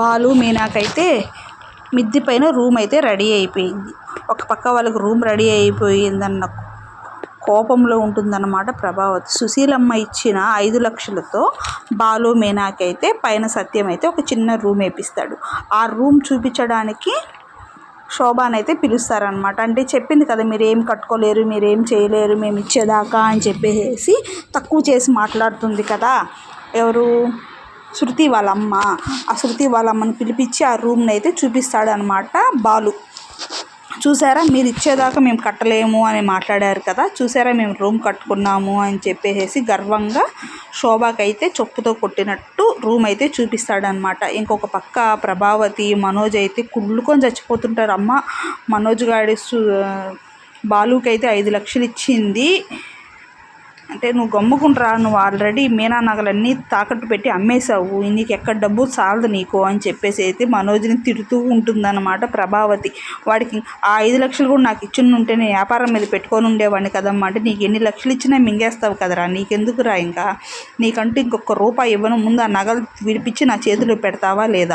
బాలు మీనాకైతే మిద్ది పైన రూమ్ అయితే రెడీ అయిపోయింది. ఒక పక్క వాళ్ళకి రూమ్ రెడీ అయిపోయిందన్న కోపంలో ఉంటుందన్నమాట ప్రభావతి. సుశీలమ్మ ఇచ్చిన ఐదు లక్షలతో బాలు మీనాకైతే పైన సత్యం అయితే ఒక చిన్న రూమ్ వేపిస్తాడు. ఆ రూమ్ చూపించడానికి శోభానైతే పిలుస్తారనమాట అంటే చెప్పింది కదా మీరు ఏం కట్టుకోలేరు మీరు చేయలేరు మేము ఇచ్చేదాకా అని చెప్పేసి తక్కువ చేసి మాట్లాడుతుంది కదా. ఎవరు? శృతి వాళ్ళమ్మ. ఆ శృతి వాళ్ళమ్మని పిలిపించి ఆ రూమ్ని అయితే చూపిస్తాడనమాట బాలు. చూసారా? మీరు ఇచ్చేదాకా మేము కట్టలేము అని మాట్లాడారు కదా. చూసారా? మేము రూమ్ కట్టుకున్నాము అని చెప్పేసి గర్వంగా శోభాకైతే చొప్పుతో కొట్టినట్టు రూమ్ అయితే చూపిస్తాడనమాట ఇంకొక పక్క ప్రభావతి మనోజ్ అయితే కుళ్ళుకొని చచ్చిపోతుంటారు అమ్మ మనోజ్ గాడి బాలుకైతే ఐదు లక్షలు ఇచ్చింది అంటే నువ్వు గమ్ముకుంటురా నువ్వు ఆల్రెడీ మీనా నగలన్నీ తాకట్టు పెట్టి అమ్మేశావు. నీకు ఎక్కడ డబ్బు చాలదు నీకు అని చెప్పేసి అయితే మనోజ్ని తిడుతూ ఉంటుందన్నమాట ప్రభావతి. వాడికి ఆ ఐదు లక్షలు కూడా నాకు ఇచ్చిన ఉంటే నేను వ్యాపారం మీద పెట్టుకొని ఉండేవాడిని కదమ్మా. అంటే నీకు ఎన్ని లక్షలు ఇచ్చినా మింగేస్తావు కదరా నీకెందుకురా ఇంకా? నీకంటూ ఇంకొక రూపాయి ఇవ్వను ముందు ఆ నగలు విడిపించి నా చేతిలో పెడతావా లేదా?